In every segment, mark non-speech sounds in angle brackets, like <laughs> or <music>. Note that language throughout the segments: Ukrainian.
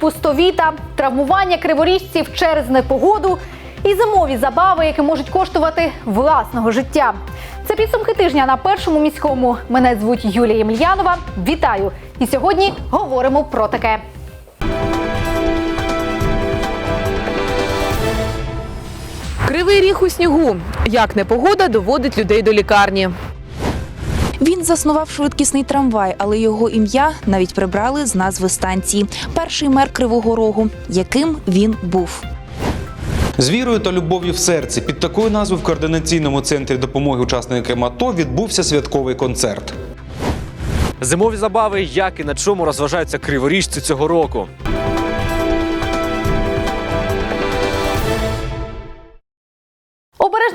Пустовіта, травмування криворіжців через непогоду і зимові забави, які можуть коштувати власного життя. Це підсумки тижня на першому міському. Мене звуть Юлія Ємельянова. Вітаю! І сьогодні говоримо про таке. Кривий ріг у снігу. Як непогода доводить людей до лікарні. Він заснував швидкісний трамвай, але його ім'я навіть прибрали з назви станції. Перший мер Кривого Рогу. Яким він був? З вірою та любов'ю в серці під такою назвою в координаційному центрі допомоги учасникам АТО відбувся святковий концерт. Зимові забави, як і на чому розважаються криворіжці цього року.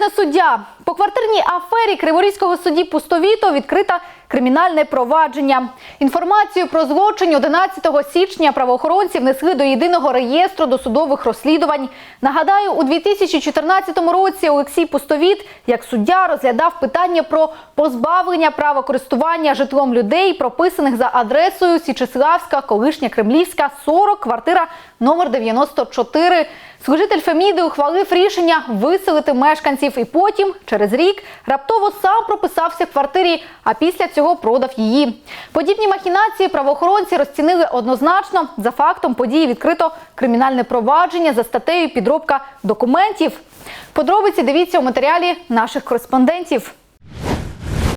Суддя. По квартирній афері Криворізького судді Пустовіто відкрита кримінальне провадження. Інформацію про злочин 11 січня правоохоронці внесли до єдиного реєстру досудових розслідувань. Нагадаю, у 2014 році Олексій Пустовіт як суддя розглядав питання про позбавлення права користування житлом людей, прописаних за адресою Січеславська, колишня Кремлівська, 40, квартира номер 94. Служитель Феміди ухвалив рішення виселити мешканців і потім, через рік, раптово сам прописався в квартирі, а після цього продав її. Подібні махінації правоохоронці розцінили однозначно. За фактом події відкрито кримінальне провадження за статтею підробка документів. Подробиці дивіться у матеріалі наших кореспондентів.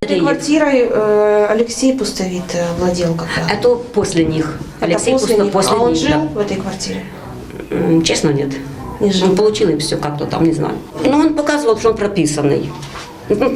Этой квартирой э, Алексей Пустовит э, владел когда? Это после них. Это Алексей после Пусто- них. после а он них, жил да. в этой квартире? М, Честно, нет. Не жил. Он получил им все как-то там, не знаю. Но он показывал, что он прописанный. Ну,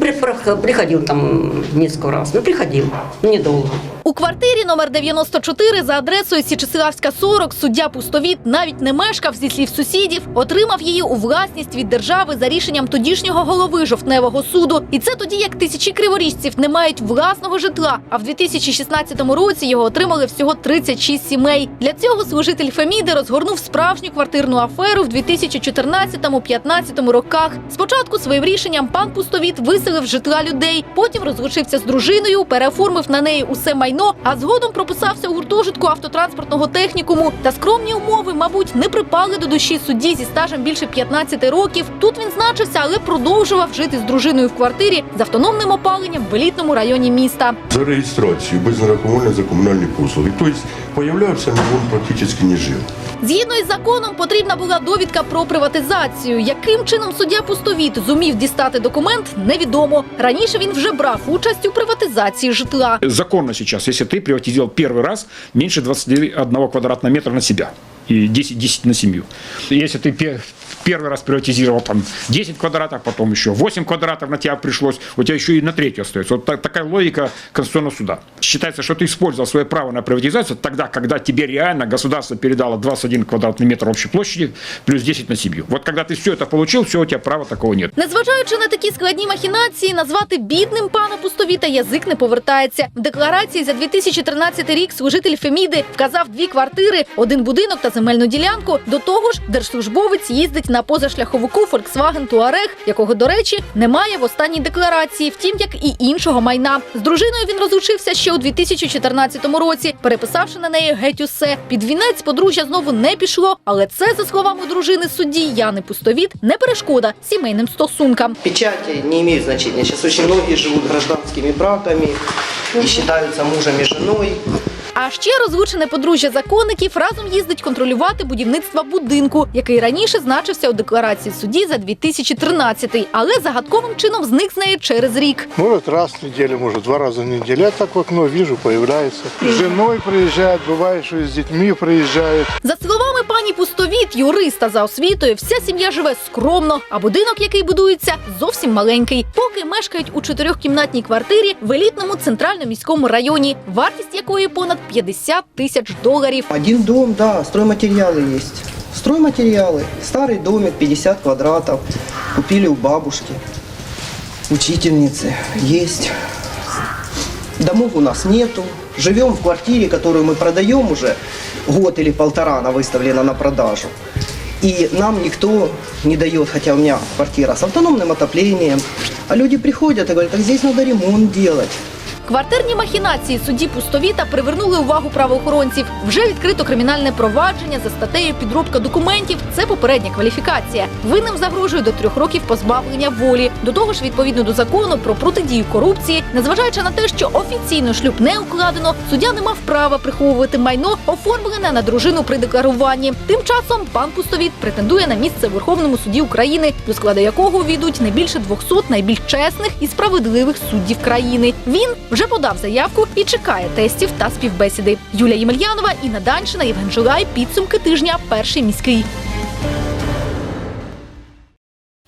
Приходил там несколько раз. Ну, приходил. Недолго. У квартирі номер 94 за адресою Січеславська 40 суддя Пустовіт навіть не мешкав зі слів сусідів, отримав її у власність від держави за рішенням тодішнього голови жовтневого суду. І це тоді, як тисячі криворіжців не мають власного житла. А в 2016 році його отримали всього 36 сімей. Для цього служитель Феміди розгорнув справжню квартирну аферу в 2014-15 роках. Спочатку своїм рішенням пан Пустовіт виселив житла людей, потім розлучився з дружиною, переоформив на неї усе майно, а згодом прописався у гуртожитку автотранспортного технікуму. Та скромні умови, мабуть, не припали до душі судді зі стажем більше 15 років. Тут він значився, але продовжував жити з дружиною в квартирі з автономним опаленням в елітному районі міста. За реєстрацію без нарахування за комунальні послуги. Тобто появлявся, але він практично не жив. Згідно із законом, потрібна була довідка про приватизацію. Яким чином суддя Пустовіт зумів дістати документ, невідомо. Раніше він вже брав участь у приватизації житла. законно сейчас, если ты приватизировал первый раз меньше 21 квадратного метра на себя и 10-10 на семью. Если ты пе- первый раз приватизировал там 10 квадратов, потом еще 8 квадратов на тебя пришлось, у тебя еще и на третью остается. Вот так- такая логика Конституционного суда. Считается, что ты использовал свое право на приватизацию тогда, когда тебе реально государство передало 21 квадратный метр общей площади плюс 10 на семью. Вот когда ты все это получил, все, у тебя права такого нет. Незважаючи на такі складні махінації, назвати бідним пана Пустовіта язик не повертається. В декларації за 2013 рік служитель Феміди вказав дві квартири, один будинок та земельну ділянку. До того ж, держслужбовець їздить на позашляховику Volkswagen Touareg, якого, до речі, немає в останній декларації, втім як і іншого майна. З дружиною він розлучився ще у 2014 році, переписавши на неї геть усе. Під вінець подружжя знову не пішло, але це, за словами дружини судді Яни Пустовіт, не перешкода сімейним стосункам. Печати не имеют значения. Сейчас очень многие живут гражданскими браками и считаются мужем и женой. А ще розлучене подружжя законників разом їздить контролювати будівництво будинку, який раніше значився у декларації судді за 2013, але загадковим чином зник з неї через рік. Может, раз в неділю, може, два рази в неділю. Я так в окно віжу, появляється жіною. Приїжджають, буває що з дітьми приїжджають. За словами пані Пустовіт, юриста за освітою, вся сім'я живе скромно, а будинок, який будується, зовсім маленький. Поки мешкають у чотирьохкімнатній квартирі в елітному центрально-міському районі, вартість якої понад 50 тисяч доларів. Один дом, да, стройматериалы есть. Стройматериалы. Старый домик, 50 квадратов. Купили у бабушки. Учительницы. Есть. Домов у нас нету. Живем в квартире, которую мы продаем уже Год или полтора, она выставлена на продажу. И нам никто не дает, хотя у меня квартира с автономным отоплением. А люди приходят и говорят, так здесь надо ремонт делать. Квартирні махінації судді Пустовіта привернули увагу правоохоронців. Вже відкрито кримінальне провадження за статтею підробка документів. Це попередня кваліфікація. Винним загрожує до трьох років позбавлення волі. До того ж, відповідно до закону про протидію корупції, незважаючи на те, що офіційно шлюб не укладено, суддя не мав права приховувати майно, оформлене на дружину при декларуванні. Тим часом пан Пустовіт претендує на місце в Верховному суді України, до складу якого увійдуть не більше 200 найбільш чесних і справедливих суддів країни. Він вже подав заявку і чекає тестів та співбесіди. Юлія Ємельянова, Інна Данчина, Євген Жилай. Підсумки тижня. Перший міський.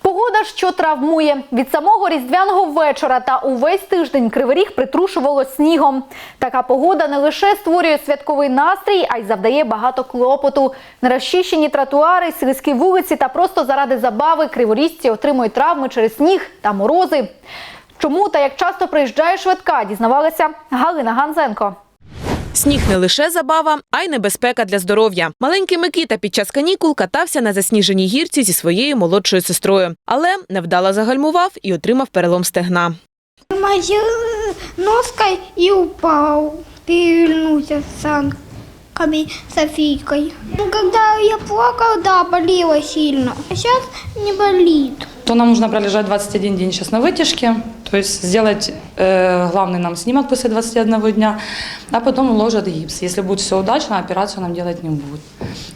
Погода, що травмує від самого різдвяного вечора та увесь тиждень Кривий Ріг притрушувало снігом. Така погода не лише створює святковий настрій, а й завдає багато клопоту. Нерозчищені тротуари, сільські вулиці та просто заради забави криворізці отримують травми через сніг та морози. Чому та як часто приїжджає швидка, дізнавалася Галина Ганзенко. Сніг не лише забава, а й небезпека для здоров'я. Маленький Микита під час канікул катався на засніженій гірці зі своєю молодшою сестрою, але невдало загальмував і отримав перелом стегна. Моей ноской и упал. Перевернулся с санками Софийкой. Ну, Когда я плакал, да, болело сильно. А сейчас не болит то нам нужно пролежать 21 день сейчас на вытяжке, то есть сделать э, главный нам снимок после 21 дня, а потом уложат гипс. Если будет все удачно, операцию нам делать не будут.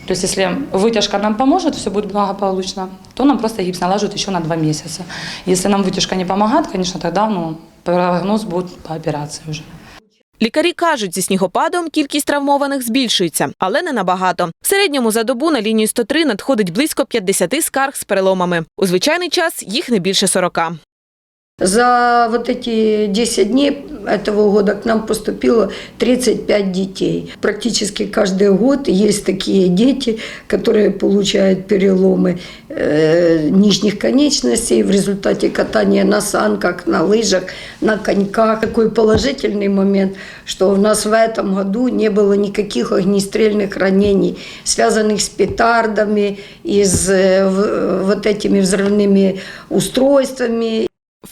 То есть если вытяжка нам поможет, все будет благополучно, то нам просто гипс наложат еще на 2 месяца. Если нам вытяжка не помогает, конечно, тогда ну, прогноз будет по операции уже. Лікарі кажуть, зі снігопадом кількість травмованих збільшується, але не набагато. В середньому за добу на лінію 103 надходить близько 50 скарг з переломами. У звичайний час їх не більше 40. За вот эти 10 дней этого года к нам поступило 35 детей. Практически каждый год есть такие дети, которые получают переломы э, нижних конечностей в результате катания на санках, на лыжах, на коньках. Такой положительный момент, что у нас в этом году не было никаких огнестрельных ранений, связанных с петардами и с э, в- вот этими взрывными устройствами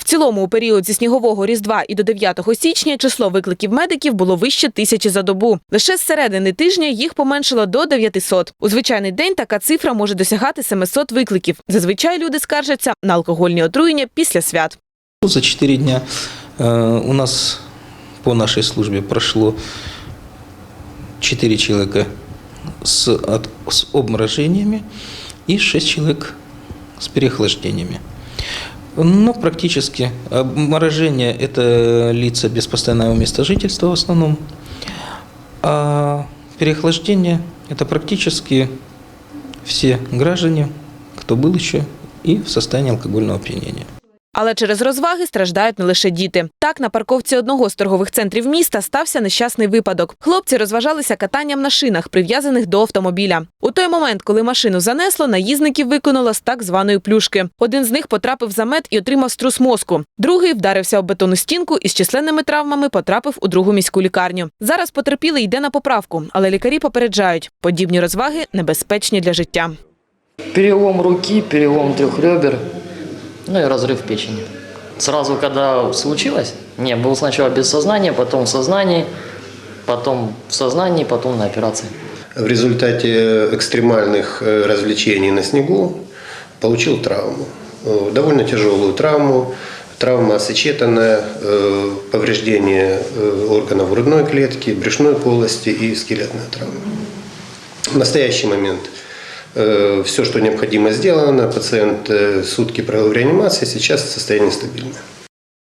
цілому, у період зі снігового різдва і до 9 січня число викликів медиків було вище тисячі за добу. Лише з середини тижня їх поменшило до 900. У звичайний день така цифра може досягати 700 викликів. Зазвичай люди скаржаться на алкогольні отруєння після свят. За 4 дня э, у нас по нашей службе прошло 4 человека с, от- с обморожениями и 6 человек с переохлаждениями. Но практически обморожение – это лица без постоянного места жительства в основном, а переохлаждение – это практически все граждане, кто был еще и в состоянии алкогольного опьянения. Але через розваги страждають не лише діти. Так, на парковці одного з торгових центрів міста стався нещасний випадок. Хлопці розважалися катанням на шинах, прив'язаних до автомобіля. У той момент, коли машину занесло, наїзників виконало з так званої плюшки. Один з них потрапив за мет і отримав струс мозку. Другий вдарився об бетонну стінку і з численними травмами потрапив у другу міську лікарню. Зараз потерпілий йде на поправку, але лікарі попереджають, подібні розваги небезпечні для життя. Перелом руки, перелом трех ребер, ну и разрыв печени. Сразу, когда случилось, не, был сначала без сознания, потом в сознании, потом в сознании, потом на операции. В результате экстремальных э, развлечений на снегу получил травму. Э, Довольно тяжелую травму. Травма сочетанная, э, повреждение э, органов грудной клетки, брюшной полости и скелетная травма. В настоящий момент все, что необходимо, сделано. Пациент э, сутки провел в реанимации, сейчас состояние стабильное.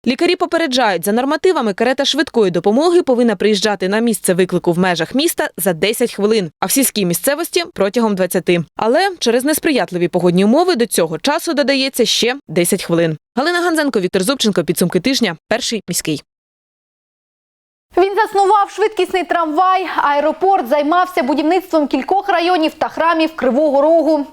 Лікарі попереджають, за нормативами карета швидкої допомоги повинна приїжджати на місце виклику в межах міста за 10 хвилин, а в сільській місцевості протягом 20. Але через несприятливі погодні умови до цього часу додається ще 10 хвилин. Галина Ганзенко, Віктор Зубченко. Підсумки тижня. Перший міський. Він заснував швидкісний трамвай. Аеропорт займався будівництвом кількох районів та храмів Кривого Рогу.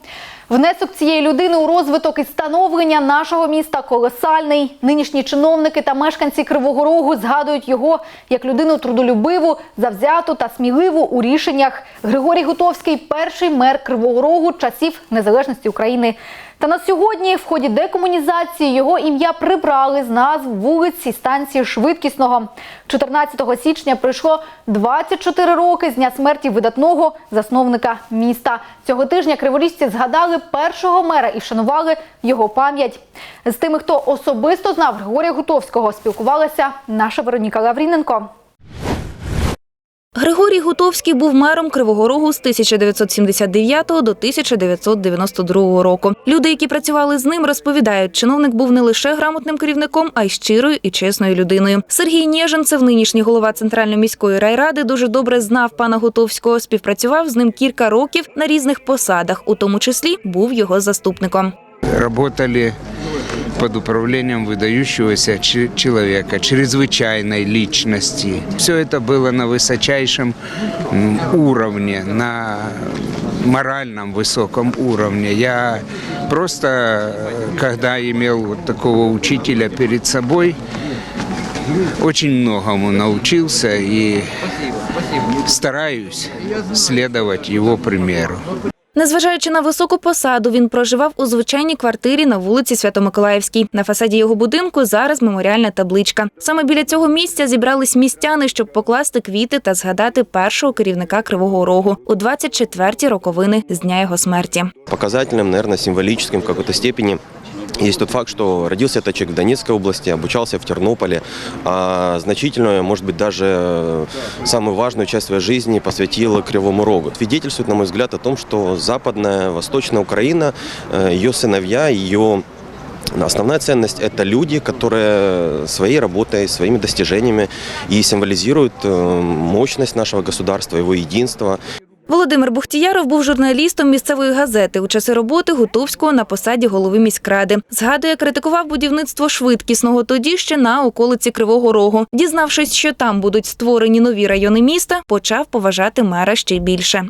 Внесок цієї людини у розвиток і становлення нашого міста колосальний. Нинішні чиновники та мешканці Кривого Рогу згадують його як людину трудолюбиву, завзяту та сміливу у рішеннях. Григорій Гутовський перший мер Кривого Рогу часів незалежності України. Та на сьогодні в ході декомунізації його ім'я прибрали з назв вулиць і станції швидкісного. 14 січня пройшло 24 роки з дня смерті видатного засновника міста. Цього тижня криворіжці згадали першого мера і вшанували його пам'ять. З тими, хто особисто знав Григорія Гутовського, спілкувалася наша Вероніка Лавріненко. Григорій Гутовський був мером Кривого Рогу з 1979 до 1992 року. Люди, які працювали з ним, розповідають, чиновник був не лише грамотним керівником, а й щирою і чесною людиною. Сергій Нєженцев, нинішній голова центральної міської райради, дуже добре знав пана Гутовського. Співпрацював з ним кілька років на різних посадах, у тому числі був його заступником. работали под управлением выдающегося человека, чрезвычайной личности. Все это было на высочайшем уровне, на моральном высоком уровне. Я просто, когда имел вот такого учителя перед собой, очень многому научился и стараюсь следовать его примеру. Незважаючи на високу посаду, він проживав у звичайній квартирі на вулиці Свято-Миколаївській. На фасаді його будинку зараз меморіальна табличка. Саме біля цього місця зібрались містяни, щоб покласти квіти та згадати першого керівника Кривого Рогу у 24-ті роковини з дня його смерті. Показательним, наверное, символічним в какой-то степени есть тот факт, что родился этот человек в Донецкой области, обучался в Тернополе, а значительную, может быть, даже самую важную часть своей жизни посвятил Кривому Рогу. Свидетельствует, на мой взгляд, о том, что западная, восточная Украина, э, ее сыновья, ее Основная ценность – это люди, которые своей работой, своими достижениями и символизируют э, мощность нашего государства, его единство, Володимир Бухтіяров був журналістом місцевої газети у часи роботи Гутовського на посаді голови міськради. Згадує, критикував будівництво швидкісного тоді ще на околиці Кривого Рогу. Дізнавшись, що там будуть створені нові райони міста, почав поважати мера ще більше.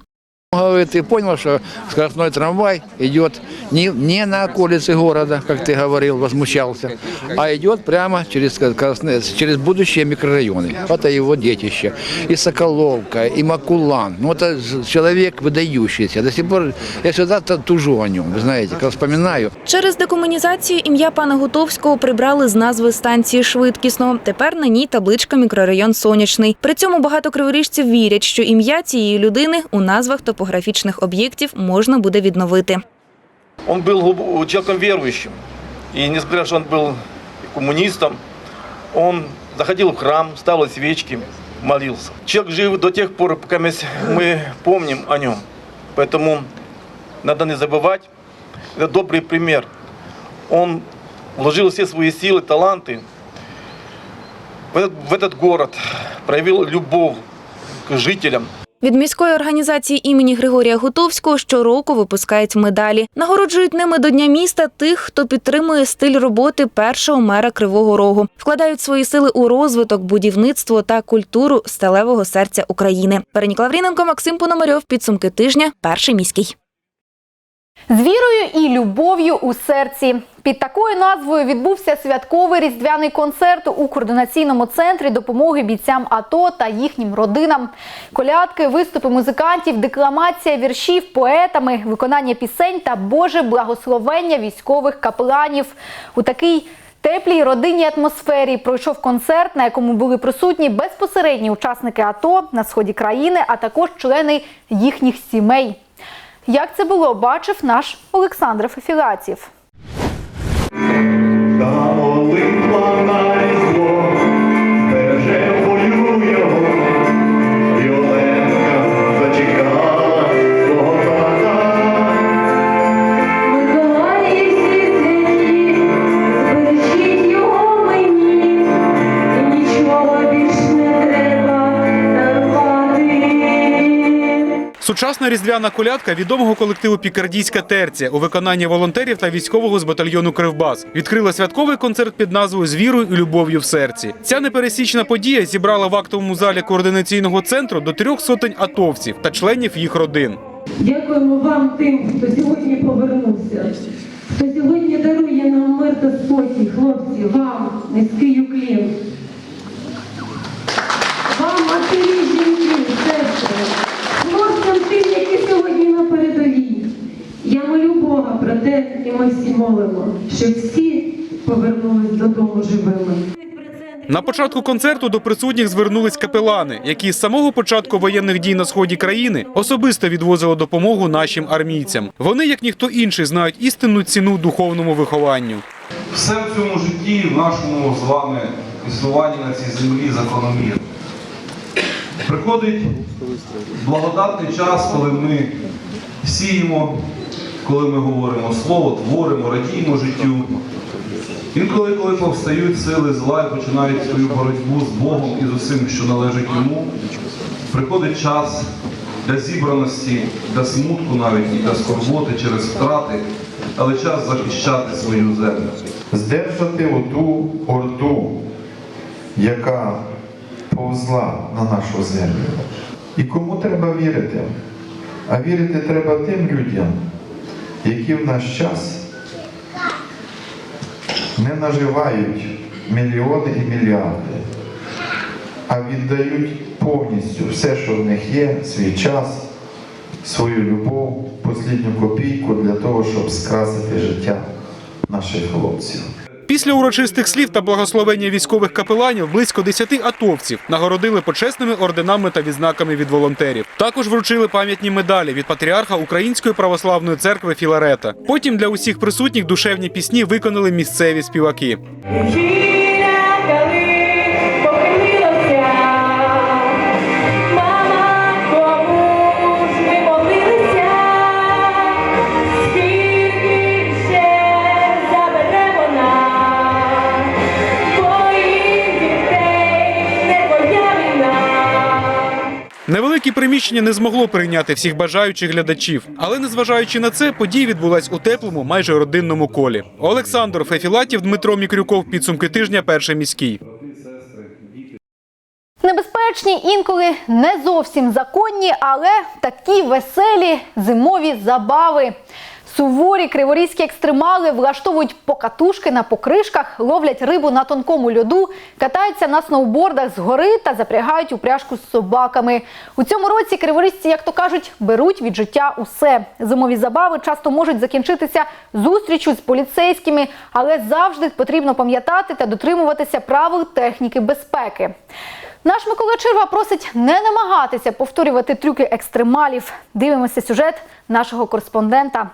Говорит, ты понял, что скоростной трамвай идет не, не на околице города, как ты говорил, возмущался, а идет прямо через, скоростные- через будущие микрорайоны. Это его детище. И Соколовка, и Макулан. Ну, это ж- человек выдающийся. До сих пор я всегда т- тужу о нем, вы знаете, когда вспоминаю. Через декомунізацію ім'я пана Гутовського прибрали з назви станції швидкісного. Тепер на ній табличка мікрорайон Сонячний. При цьому багато криворіжців вірять, що ім'я цієї людини у назвах топографічних об'єктів можна буде відновити. Он был глуб- человеком верующим. И несмотря что он был коммунистом, он заходил в храм, ставил свечки, молился. Человек жив до тех пор, пока мы, с- мы помним о нем. Поэтому надо не забывать. Это добрый пример. Он вложил все свои силы, таланты в этот, в этот город, проявил любовь к жителям. Від міської організації імені Григорія Гутовського щороку випускають медалі. Нагороджують ними до Дня міста тих, хто підтримує стиль роботи першого мера Кривого Рогу, вкладають свої сили у розвиток, будівництво та культуру сталевого серця України. Вероніка Лавріненко, Максим Пономарьов. Підсумки тижня. Перший міський. З вірою і любов'ю у серці. Під такою назвою відбувся святковий різдвяний концерт у координаційному центрі допомоги бійцям АТО та їхнім родинам. Колядки, виступи музикантів, декламація віршів поетами, виконання пісень та Боже благословення військових капеланів. У такий теплій родинній атмосфері пройшов концерт, на якому були присутні безпосередні учасники АТО на сході країни, а також члени їхніх сімей. Як це було, бачив наш Олександр Фефілатів. Та молитва на Сучасна різдвяна колядка відомого колективу Пікардійська терція у виконанні волонтерів та військового з батальйону Кривбас відкрила святковий концерт під назвою З вірою і любов'ю в серці. Ця непересічна подія зібрала в актовому залі координаційного центру до трьох сотень атовців та членів їх родин. Дякуємо вам тим, хто сьогодні повернувся, хто сьогодні дарує нам мир та спокій, хлопці, вам низький уклін. Вам матері, жінки, сестри, хлопцям тим, які сьогодні на передовій. Я молю Бога про те, і ми всі молимо, щоб всі повернулись додому живими. На початку концерту до присутніх звернулись капелани, які з самого початку воєнних дій на сході країни особисто відвозили допомогу нашим армійцям. Вони, як ніхто інший, знають істинну ціну духовному вихованню. Все в цьому житті, в нашому з вами існуванні на цій землі закономірно. Приходить благодатний час, коли ми сіємо, коли ми говоримо слово, творимо, радіємо життю. Інколи, коли повстають сили зла і починають свою боротьбу з Богом і з усім, що належить йому, приходить час для зібраності, для смутку навіть і для скорботи через втрати, але час захищати свою землю. здержати оту орду, яка повзла на нашу землю. І кому треба вірити? А вірити треба тим людям, які в наш час не наживають мільйони і мільярди, а віддають повністю все, що в них є, свій час, свою любов, послідню копійку для того, щоб скрасити життя наших хлопців. Після урочистих слів та благословення військових капеланів близько 10 атовців нагородили почесними орденами та відзнаками від волонтерів. Також вручили пам'ятні медалі від патріарха Української православної церкви Філарета. Потім для усіх присутніх душевні пісні виконали місцеві співаки. Невелике приміщення не змогло прийняти всіх бажаючих глядачів, але незважаючи на це, подія відбулась у теплому, майже родинному колі. Олександр Фефілатів, Дмитро Мікрюков. Підсумки тижня. Перший міський. Небезпечні, інколи не зовсім законні, але такі веселі зимові забави. Суворі криворізькі екстремали влаштовують покатушки на покришках, ловлять рибу на тонкому льоду, катаються на сноубордах з гори та запрягають упряжку з собаками. У цьому році криворізьці, як то кажуть, беруть від життя усе. Зимові забави часто можуть закінчитися зустрічю з поліцейськими, але завжди потрібно пам'ятати та дотримуватися правил техніки безпеки. Наш Микола Чирва просить не намагатися повторювати трюки екстремалів. Дивимося сюжет нашого кореспондента.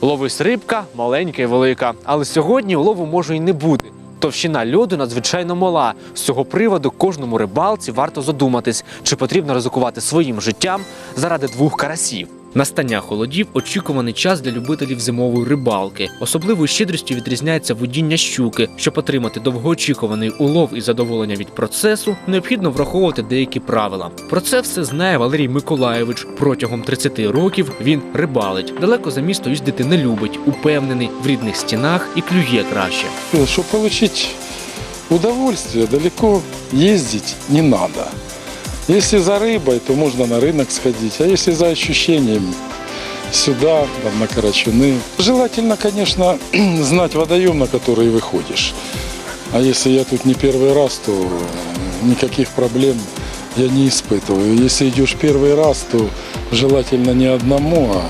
Ловись рибка, маленька і велика. Але сьогодні лову може й не бути. Товщина льоду надзвичайно мала. З цього приводу кожному рибалці варто задуматись, чи потрібно ризикувати своїм життям заради двох карасів. Настання холодів очікуваний час для любителів зимової рибалки. Особливою щедрістю відрізняється водіння щуки. Щоб отримати довгоочікуваний улов і задоволення від процесу, необхідно враховувати деякі правила. Про це все знає Валерій Миколаєвич. Протягом 30 років він рибалить. Далеко за місто їздити не любить, упевнений в рідних стінах і клює краще. Чтобы получить удовольствие, далеко ездить не надо. Если за рыбой, то можно на рынок сходить, а если за ощущением сюда, там, на Карачуны. Желательно, конечно, <clears throat> знать водоем, на который выходишь. А если я тут не первый раз, то никаких проблем я не испытываю. Если идешь первый раз, то желательно не одному, а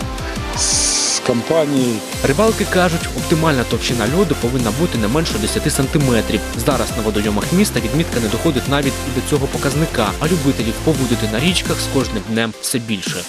с компанией. Рибалки кажуть, оптимальна товщина льоду повинна бути не менше 10 сантиметрів. Зараз на водойомах міста відмітка не доходить навіть і до цього показника, а любителів повудити на річках з кожним днем все більше.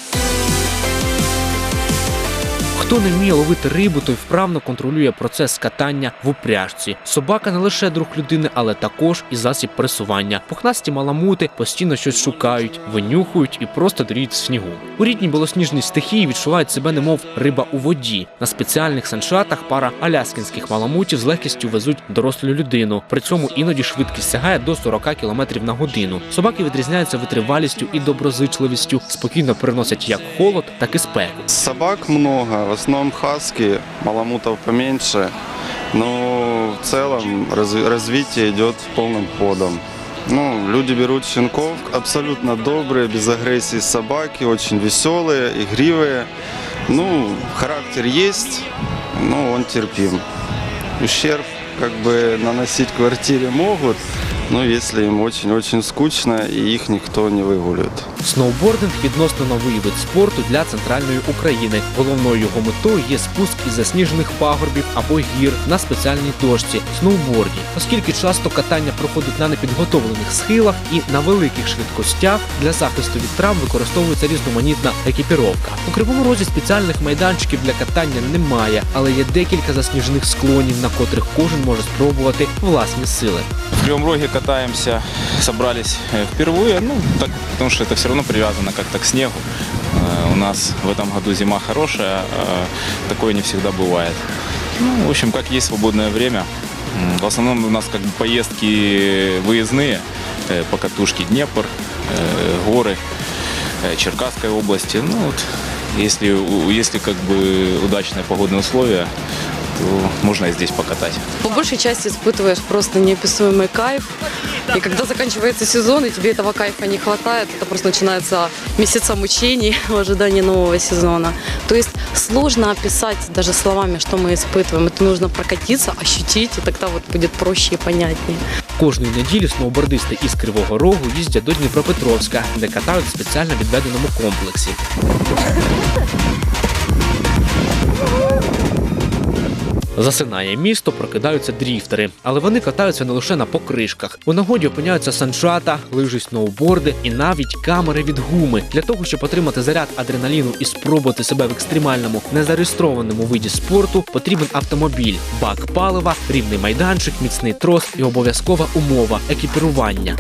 Хто не вміє ловити рибу, той вправно контролює процес катання в упряжці. Собака не лише друг людини, але також і засіб пересування. Пухнасті маламути постійно щось шукають, винюхують і просто дріють в снігу. У рідній білосніжній стихії відчувають себе немов риба у воді. На спеціальних саншатах пара аляскінських маламутів з легкістю везуть дорослу людину. При цьому іноді швидкість сягає до 40 км на годину. Собаки відрізняються витривалістю і доброзичливістю, спокійно переносять як холод, так і спеку. Собак много, основном хаски, маламутов поменьше. Но в целом разви- развитие идет полным ходом. Ну, люди берут щенков, абсолютно добрые, без агрессии собаки, очень веселые, игривые. Ну, характер есть, но он терпим. Ущерб как бы наносить квартире могут, Ну, если им очень-очень скучно, и их никто не выгуливает. Сноубординг відносно новий вид спорту для центральної України. Головною його метою є спуск із засніжених пагорбів або гір на спеціальній дошці сноуборді, оскільки часто катання проходить на непідготовлених схилах і на великих швидкостях для захисту від травм використовується різноманітна екіпіровка. У кривому розі спеціальних майданчиків для катання немає, але є декілька засніжених склонів, на котрих кожен може спробувати власні сили. В Кривом Роге катаемся, собрались э, впервые, ну, так, потому что это все равно привязано как-то к снегу. Э, У нас в этом году зима хорошая, а такое не всегда бывает. Ну, в общем, как есть свободное время. В основном у нас как бы поездки выездные э, по катушке Днепр, горы Черкасской области. Ну вот, если, если как бы удачные погодные условия, то можно и здесь покатать. По большей части испытываешь просто неописуемый кайф. И когда заканчивается сезон, и тебе этого кайфа не хватает, это просто начинается месяца мучений <laughs> в ожидании нового сезона. То есть сложно описать даже словами, что мы испытываем. Это нужно прокатиться, ощутить, и тогда вот будет проще и понятнее. Кожної неділі сноубордисти із Кривого Рогу їздять до Дніпропетровська, де катають в спеціально відведеному комплексі. Засинає місто, прокидаються дріфтери, але вони катаються не лише на покришках. У нагоді опиняються санчата, лижі сноуборди і навіть камери від гуми. Для того, щоб отримати заряд адреналіну і спробувати себе в екстремальному незареєстрованому виді спорту, потрібен автомобіль, бак палива, рівний майданчик, міцний трос і обов'язкова умова екіпірування.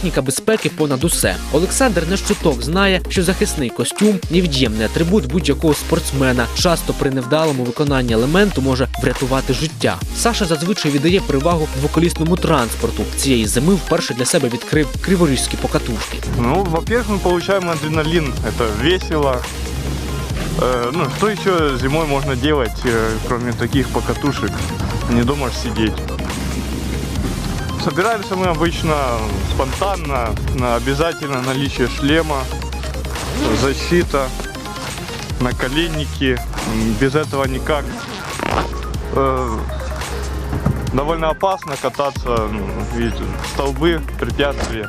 Техніка безпеки понад усе. Олександр Нещуток знає, що захисний костюм невід'ємний атрибут будь-якого спортсмена. Часто при невдалому виконанні елементу може врятувати життя. Саша зазвичай віддає перевагу двоколісному транспорту. Цієї зими вперше для себе відкрив криворізькі покатушки. Ну, во-первых, мы получаем адреналин. Это весело. Э, ну, что еще зимой можно делать, э, кроме таких покатушек? Не дома ж сидеть. Собираемся мы обычно спонтанно, обязательно наличие шлема, защита, наколенники. Без этого никак. Э, довольно опасно кататься, ну, видите, столбы, препятствия.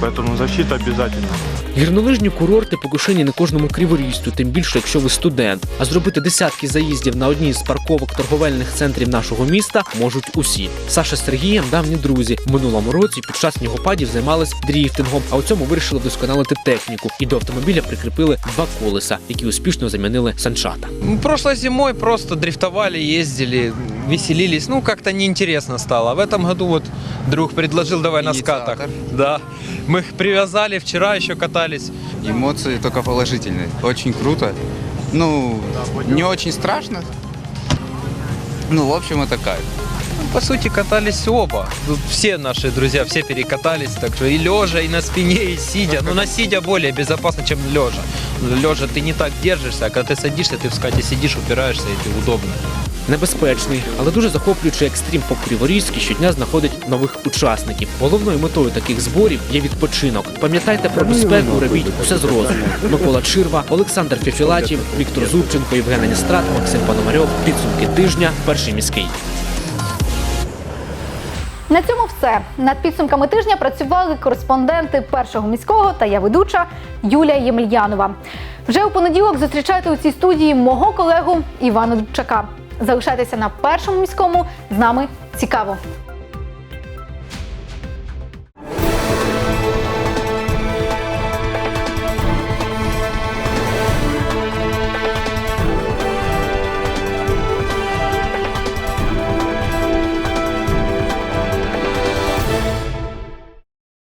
Поэтому защита обязательно. Гірнолижні курорти покушені не кожному криворізцю, тим більше, якщо ви студент. А зробити десятки заїздів на одній з парковок торговельних центрів нашого міста можуть усі. Саша з Сергієм давні друзі. В минулому році під час снігопадів займались дріфтингом, а у цьому вирішили вдосконалити техніку і до автомобіля прикріпили два колеса, які успішно замінили санчата. Ну, Прошлой зимой просто дрифтовали, ездили, веселились. Ну, как-то неинтересно стало. А в этом году вот друг предложил, давай на скатах. Да. Мы их привязали, вчера еще катались. Эмоции только положительные. Очень круто. Ну, не очень страшно. Ну, в общем, это кайф. Ну, По сути, катались оба. Тут все наши друзья, все перекатались. Так что и лежа, и на спине, и сидя. Но на сидя более безопасно, чем лежа. Лежа ты не так держишься, а когда ты садишься, ты в скате сидишь, упираешься, и ты удобно. Небезпечний, але дуже захоплюючий екстрім по Криворізькій щодня знаходить нових учасників. Головною метою таких зборів є відпочинок. Пам'ятайте про безпеку, робіть усе з розуму. Микола Чирва, Олександр Фефілатів, Віктор Зубченко, Євген Аністрат, Максим Пономарьов. Підсумки тижня. Перший міський. На цьому все. Над підсумками тижня працювали кореспонденти першого міського та я ведуча Юлія Ємельянова. Вже у понеділок зустрічайте у цій студії мого колегу Івана Дубчака. Залишайтеся на першому міському. З нами цікаво.